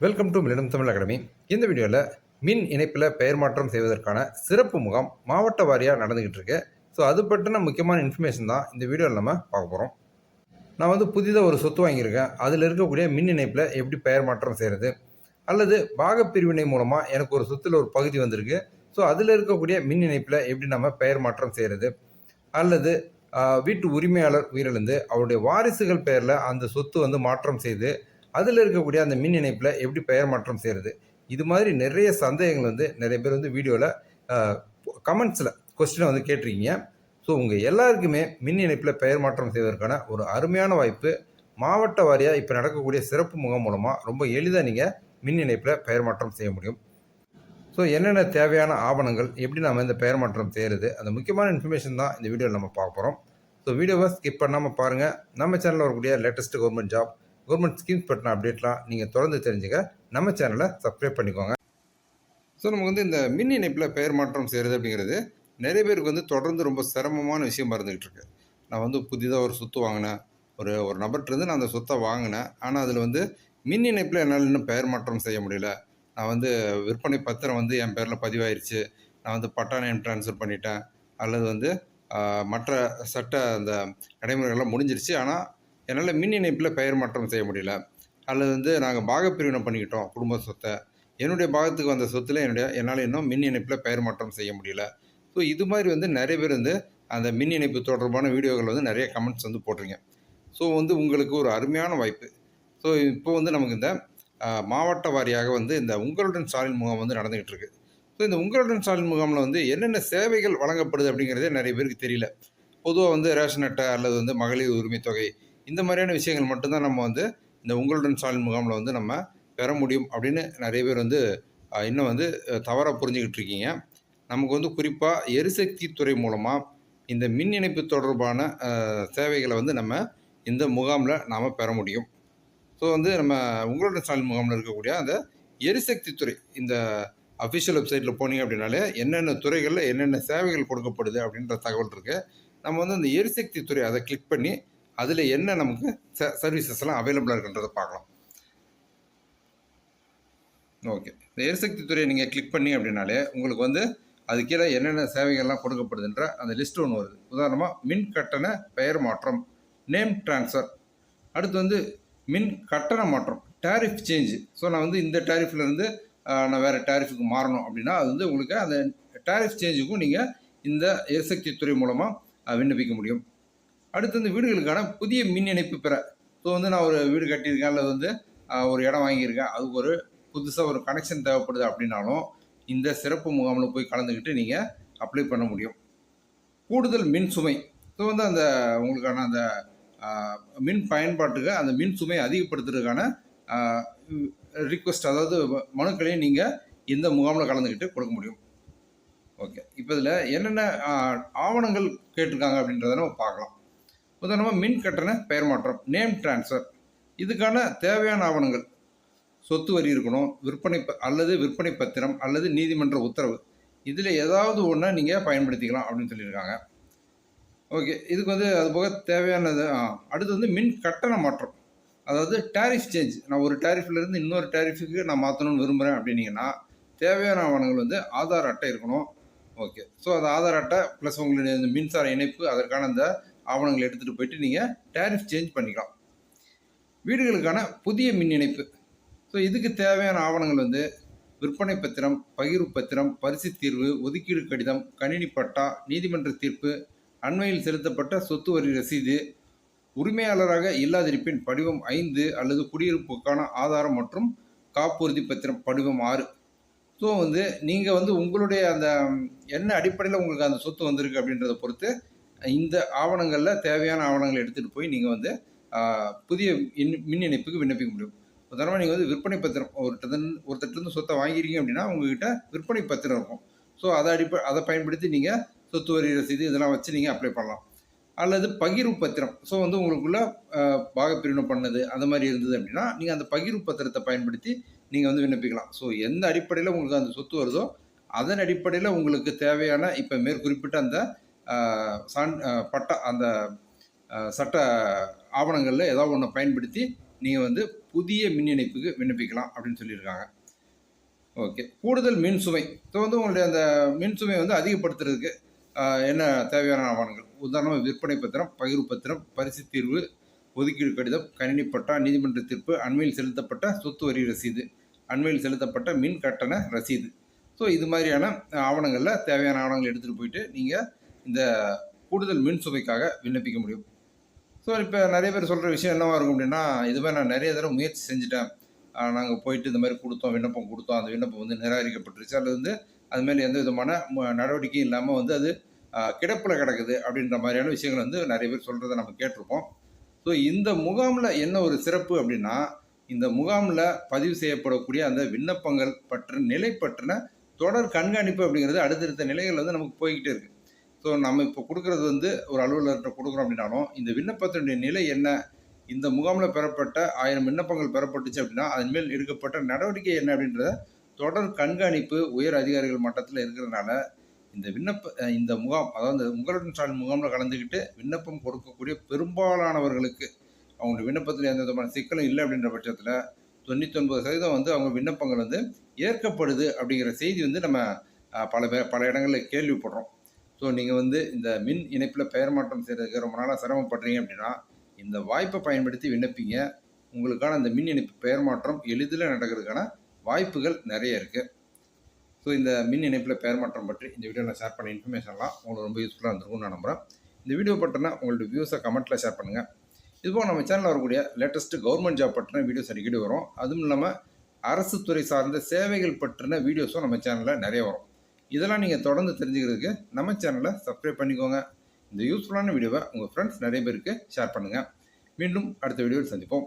Welcome to millennium Tamil academy இந்த வீடியோவில் மின் இணைப்பில் பெயர் மாற்றம் செய்வதற்கான சிறப்பு முகாம் மாவட்ட வாரியாக நடந்துக்கிட்டு இருக்கு. ஸோ அது பற்றின முக்கியமான இன்ஃபர்மேஷன் தான் இந்த வீடியோவில் நம்ம பார்க்க போகிறோம் நான் வந்து புதிதாக ஒரு சொத்து வாங்கியிருக்கேன். அதில் இருக்கக்கூடிய மின் இணைப்பில் எப்படி பெயர் மாற்றம் செய்கிறது அல்லது பாகப்பிரிவினை மூலமாக எனக்கு ஒரு சொத்தில் ஒரு பகுதி வந்திருக்கு. ஸோ அதில் இருக்கக்கூடிய மின் இணைப்பில் எப்படி நம்ம பெயர் மாற்றம் செய்கிறது அல்லது வீட்டு உரிமையாளர் உயிரிழந்து அவருடைய வாரிசுகள் பெயரில் அந்த சொத்து வந்து மாற்றம் செய்து அதில் இருக்கக்கூடிய அந்த மின் இணைப்பில் எப்படி பெயர் மாற்றம் செய்கிறது இது மாதிரி நிறைய சந்தேகங்கள் வந்து நிறைய பேர் வந்து வீடியோவில் கமெண்ட்ஸில் கொஸ்டினை வந்து கேட்டிருக்கீங்க. ஸோ உங்கள் எல்லாருக்குமே மின் இணைப்பில் பெயர் மாற்றம் செய்வதற்கான ஒரு அருமையான வாய்ப்பு. மாவட்ட வாரியாக இப்போ நடக்கக்கூடிய சிறப்பு முகம் மூலமாக ரொம்ப எளிதாக நீங்கள் மின் இணைப்பில் பெயர் மாற்றம் செய்ய முடியும். ஸோ என்னென்ன தேவையான ஆவணங்கள் எப்படி நம்ம இந்த பெயர் மாற்றம் செய்கிறது அந்த முக்கியமான இன்ஃபர்மேஷன் தான் இந்த வீடியோவில் நம்ம பார்க்க போகிறோம் ஸோ வீடியோவை ஸ்கிப் பண்ணாமல் பாருங்கள் நம்ம சேனலில் வரக்கூடிய latest government job government schemes பற்றின அப்டேட்லாம் நீங்கள் தொடர்ந்து தெரிஞ்சுக்க நம்ம சேனலை சப்ஸ்கிரைப் பண்ணிக்கோங்க. ஸோ நமக்கு வந்து இந்த மின் இணைப்பில் பெயர் மாற்றம் செய்கிறது அப்படிங்கிறது நிறைய பேருக்கு வந்து தொடர்ந்து ரொம்ப சிரமமான விஷயமா இருந்துகிட்டு இருக்கு. நான் வந்து புதிதாக ஒரு சொத்து வாங்கினேன். ஒரு ஒரு நபர்கிட்டருந்து நான் அந்த சொத்தை வாங்கினேன். ஆனால் அதில் வந்து மின் இணைப்பில் என்னால் இன்னும் பெயர் மாற்றம் செய்ய முடியல. நான் வந்து விற்பனை பத்திரம் வந்து என் பேரில் பதிவாயிருச்சு. நான் வந்து பட்டா நேம் ட்ரான்ஸ்ஃபர் பண்ணிட்டேன். அல்லது வந்து மற்ற சட்ட அந்த நடைமுறைகள்லாம் முடிஞ்சிருச்சு. ஆனால் என்னால் மின் இணைப்பில் பெயர் மாற்றம் செய்ய முடியல. அல்லது வந்து நாங்கள் பாகப்பிரிவினை பண்ணிக்கிட்டோம் குடும்ப சொத்தை. என்னுடைய பாகத்துக்கு வந்த சொத்தில் என்னுடைய என்னால் இன்னும் மின் இணைப்பில் பெயர் மாற்றம் செய்ய முடியல. ஸோ இது மாதிரி வந்து நிறைய பேர் வந்து அந்த மின் இணைப்பு தொடர்பான வீடியோக்கள் வந்து நிறைய கமெண்ட்ஸ் வந்து போடுறீங்க ஸோ வந்து உங்களுக்கு ஒரு அருமையான வாய்ப்பு. ஸோ இப்போ வந்து நமக்கு இந்த மாவட்ட வாரியாக வந்து இந்த உங்களுடன் ஸ்டாலின் முகாம் வந்து நடந்துகிட்டு இருக்கு. ஸோ இந்த உங்களுடன் ஸ்டாலின் முகாமில் வந்து என்னென்ன சேவைகள் வழங்கப்படுது அப்படிங்கிறதே நிறைய பேருக்கு தெரியல. பொதுவாக வந்து ரேஷன் அட்டை அல்லது வந்து மகளிர் உரிமை தொகை இந்த மாதிரியான விஷயங்கள் மட்டும்தான் நம்ம வந்து இந்த உங்களுடன் ஸ்டாலின் முகாமில் வந்து நம்ம பெற முடியும் அப்படின்னு நிறைய பேர் வந்து இன்னும் வந்து தவறாக புரிஞ்சுக்கிட்டு இருக்கீங்க. நமக்கு வந்து குறிப்பாக எரிசக்தி துறை மூலமாக இந்த மின் இணைப்பு தொடர்பான சேவைகளை வந்து நம்ம இந்த முகாமில் நாம் பெற முடியும். ஸோ வந்து நம்ம உங்களுடன் ஸ்டாலின் முகாமில் இருக்கக்கூடிய அந்த எரிசக்தி துறை இந்த அஃபிஷியல் வெப்சைட்டில் போனீங்க அப்படின்னாலே என்னென்ன துறைகளில் என்னென்ன சேவைகள் கொடுக்கப்படுது அப்படின்ற தகவல் இருக்குது நம்ம வந்து அந்த எரிசக்தி துறை அதை கிளிக் பண்ணி அதில் என்ன நமக்கு சர்வீசஸ் எல்லாம் அவைலபிளாக இருக்குன்றதை பார்க்கலாம். ஓகே இந்த எரிசக்தி துறையை நீங்கள் கிளிக் பண்ணி அப்படின்னாலே உங்களுக்கு வந்து அது கீழே என்னென்ன சேவைகள்லாம் கொடுக்கப்படுதுன்ற அந்த லிஸ்ட் ஒன்று வருது. உதாரணமாக மின் கட்டண பெயர் மாற்றம் நேம் ட்ரான்ஸ்ஃபர் அடுத்து வந்து மின் கட்டண மாற்றம் டேரிஃப் சேஞ்சு ஸோ நான் வந்து இந்த டேரிஃப்லேருந்து நான் வேறு டேரிஃபுக்கு மாறணும் அப்படின்னா அது வந்து உங்களுக்கு அந்த டேரிஃப் சேஞ்சுக்கும் நீங்கள் இந்த எரிசக்தி துறை மூலமாக விண்ணப்பிக்க முடியும். அடுத்து வந்து வீடுகளுக்கான புதிய மின் இணைப்பு பெற. ஸோ வந்து நான் ஒரு வீடு கட்டியிருக்கேன். அல்லது வந்து ஒரு இடம் வாங்கியிருக்கேன். அதுக்கு ஒரு புதுசாக ஒரு கனெக்ஷன் தேவைப்படுது அப்படின்னாலும் இந்த சிறப்பு முகாமில் போய் கலந்துக்கிட்டு நீங்கள் அப்ளை பண்ண முடியும். கூடுதல் மின் சுமை. ஸோ வந்து அந்த உங்களுக்கான அந்த மின் பயன்பாட்டுக்கு அந்த மின் சுமை அதிகப்படுத்துறதுக்கான ரிக்வஸ்ட் அதாவது மனுக்களையும் நீங்கள் இந்த முகாமில் கலந்துக்கிட்டு கொடுக்க முடியும். ஓகே. இப்போ இதில் என்னென்ன ஆவணங்கள் கேட்டிருக்காங்க அப்படின்றத நம்ம பார்க்கலாம். உதாரணமாக மின் கட்டண பெயர் மாற்றம் நேம் ட்ரான்ஸ்ஃபர் இதுக்கான தேவையான ஆவணங்கள். சொத்து வரி இருக்கணும் விற்பனை ப- அல்லது விற்பனை பத்திரம் அல்லது நீதிமன்ற உத்தரவு. இதில் ஏதாவது ஒன்றை நீங்கள் பயன்படுத்திக்கலாம் அப்படின்னு சொல்லியிருக்காங்க. ஓகே இதுக்கு வந்து அது போக தேவையானது அடுத்து வந்து மின் கட்டண மாற்றம். அதாவது டேரிஃப் சேஞ்ச் நான் ஒரு டேரிஃப்லேருந்து இருந்து இன்னொரு டேரிஃபுக்கு நான் மாற்றணும்னு விரும்புகிறேன் அப்படின்னீங்கன்னா தேவையான ஆவணங்கள் வந்து ஆதார் அட்டை இருக்கணும். ஓகே ஸோ அந்த ஆதார் அட்டை ப்ளஸ் உங்களுடைய இந்த மின்சார இணைப்பு அதற்கான அந்த ஆவணங்களை எடுத்துகிட்டு போயிட்டு நீங்கள் டேரிஃப் சேஞ்ச் பண்ணிக்கலாம். வீடுகளுக்கான புதிய மின் இணைப்பு. ஸோ இதுக்கு தேவையான ஆவணங்கள் வந்து விற்பனை பத்திரம் பகிர்வு பத்திரம் பரிசு தீர்வு ஒதுக்கீடு கடிதம் கணினி பட்டா நீதிமன்ற தீர்ப்பு அண்மையில் செலுத்தப்பட்ட சொத்து வரி ரசீது உரிமையாளராக இல்லாதிருப்பின் படிவம் ஐந்து அல்லது குடியிருப்புக்கான ஆதாரம் மற்றும் காப்புறுதி பத்திரம் படிவம் ஆறு. ஸோ வந்து நீங்கள் வந்து உங்களுடைய அந்த என்ன அடிப்படையில் உங்களுக்கு அந்த சொத்து வந்திருக்கு அப்படின்றத பொறுத்து இந்த ஆவணங்களில் தேவையான ஆவணங்களை எடுத்துகிட்டு போய் நீங்கள் வந்து புதிய இன் மின் இணைப்புக்கு விண்ணப்பிக்க முடியும். உதாரணமாக நீங்கள் வந்து விற்பனை பத்திரம் ஒருத்தன் ஒருத்தர்கிட்ட சொத்தை வாங்கியிருக்கீங்க அப்படின்னா உங்ககிட்ட விற்பனை பத்திரம் இருக்கும். ஸோ அதை அடிப்ப அதை பயன்படுத்தி நீங்கள் சொத்து வரி ரசீது இதெல்லாம் வச்சு நீங்கள் அப்ளை பண்ணலாம். அல்லது பகிர்வு பத்திரம். ஸோ வந்து உங்களுக்குள்ள அஹ், பாகப்பிரிவினை பண்ணது அந்த மாதிரி இருந்தது அப்படின்னா நீங்கள் அந்த பகிர்வு பத்திரத்தை பயன்படுத்தி நீங்கள் வந்து விண்ணப்பிக்கலாம். ஸோ எந்த அடிப்படையில் உங்களுக்கு அந்த சொத்து வருதோ அதன் அடிப்படையில் உங்களுக்கு தேவையான இப்போ மேற்குறிப்பிட்ட அந்த சான் பட்டா அந்த சட்ட ஆவணங்களில் ஏதாவது ஒன்றை பயன்படுத்தி நீங்கள் வந்து புதிய மின் இணைப்புக்கு விண்ணப்பிக்கலாம் அப்படின்னு சொல்லியிருக்காங்க. ஓகே. கூடுதல் மின் சுமை ஸோ வந்து உங்களுடைய அந்த மின் சுமை வந்து அதிகப்படுத்துறதுக்கு என்ன தேவையான ஆவணங்கள்? உதாரணமாக விற்பனை பத்திரம் பகிர்வு பத்திரம் பரிசு தீர்வு ஒதுக்கீடு கடிதம் கணினி பட்டா நீதிமன்ற தீர்ப்பு அண்மையில் செலுத்தப்பட்ட சொத்து வரி ரசீது அண்மையில் செலுத்தப்பட்ட மின் கட்டண ரசீது. ஸோ இது மாதிரியான ஆவணங்களில் தேவையான ஆவணங்கள் எடுத்துகிட்டு போயிட்டு நீங்கள் இந்த கூடுதல் மின் சுமைக்காக விண்ணப்பிக்க முடியும். ஸோ இப்போ நிறைய பேர் சொல்கிற விஷயம் என்னவா இருக்கும் அப்படின்னா இதுவே நான் நிறைய தடவை முயற்சி செஞ்சுட்டேன். நாங்கள் போயிட்டு இந்த மாதிரி கொடுத்தோம் விண்ணப்பம் கொடுத்தோம் அந்த விண்ணப்பம் வந்து நிராகரிக்கப்பட்டுருச்சு. அல்லது வந்து அது மேலே எந்த விதமான நடவடிக்கையும் இல்லாமல் வந்து அது கிடப்பில் கிடக்குது அப்படின்ற மாதிரியான விஷயங்கள் வந்து நிறைய பேர் சொல்கிறத நம்ம கேட்டிருப்போம். ஸோ இந்த முகாமில் என்ன ஒரு சிறப்பு அப்படின்னா இந்த முகாமில் பதிவு செய்யப்படக்கூடிய அந்த விண்ணப்பங்கள் பற்றின நிலை பற்றின தொடர் கண்காணிப்பு அப்படிங்கிறது அடுத்தடுத்த நிலைகள் வந்து நமக்கு போய்கிட்டே இருக்குது ஸோ நம்ம இப்போ கொடுக்கறது வந்து ஒரு அலுவலர்கிட்ட கொடுக்குறோம் அப்படின்னாலும் இந்த விண்ணப்பத்தினுடைய நிலை என்ன? இந்த முகாமில் பெறப்பட்ட ஆயிரம் விண்ணப்பங்கள் பெறப்பட்டுச்சு அப்படின்னா அதன் மேல் எடுக்கப்பட்ட நடவடிக்கை என்ன அப்படின்றத தொடர் கண்காணிப்பு உயர் அதிகாரிகள் மட்டத்தில் இருக்கிறதுனால இந்த விண்ணப்ப இந்த முகாம் அதாவது இந்த முகலன் ஸ்டாலின் முகாமில் கலந்துக்கிட்டு விண்ணப்பம் கொடுக்கக்கூடிய பெரும்பாலானவர்களுக்கு அவங்களுடைய விண்ணப்பத்தில் எந்த விதமான சிக்கலும் இல்லை அப்படின்ற பட்சத்தில் தொண்ணூத்தொன்பது சதவீதம் வந்து அவங்க விண்ணப்பங்கள் வந்து ஏற்கப்படுது அப்படிங்கிற செய்தி வந்து நம்ம பல பல இடங்களில் கேள்விப்படுறோம். ஸோ நீங்கள் வந்து இந்த மின் இணைப்பில் பெயர் மாற்றம் செய்கிறதுக்கு ரொம்ப நாளாக சிரமப்படுறீங்க அப்படின்னா இந்த வாய்ப்பை பயன்படுத்தி விண்ணப்பிங்க. உங்களுக்கான அந்த மின் இணைப்பு பெயர் மாற்றம் எளிதில் நடக்கிறதுக்கான வாய்ப்புகள் நிறைய இருக்குது ஸோ இந்த மின் இணைப்பில் பெயர் மாற்றம் பற்றி இந்த வீடியோவில் ஷேர் பண்ண இன்ஃபர்மேஷன்லாம் உங்களுக்கு ரொம்ப யூஸ்ஃபுல்லாக இருந்திருக்கும்னு நான் நம்புகிறேன் இந்த வீடியோ பற்றினா உங்களுடைய வியூஸை கமெண்ட்டில் ஷேர் பண்ணுங்கள் இதுபோல் நம்ம சேனலில் வரக்கூடிய லேட்டஸ்ட்டு கவர்மெண்ட் ஜாப் பற்றின வீடியோஸ் அடிக்கடி வரும். அதுவும் இல்லாமல் அரசு துறை சார்ந்த சேவைகள் பற்றின வீடியோஸும் நம்ம சேனலில் நிறைய வரும். இதெல்லாம் நீங்கள் தொடர்ந்து தெரிஞ்சுக்கிறதுக்கு நம்ம சேனலை சப்ஸ்கிரைப் பண்ணிக்கோங்க. இந்த யூஸ்ஃபுல்லான வீடியோவை உங்கள் ஃப்ரெண்ட்ஸ் நிறைய பேருக்கு ஷேர் பண்ணுங்கள் மீண்டும் அடுத்த வீடியோவில் சந்திப்போம்.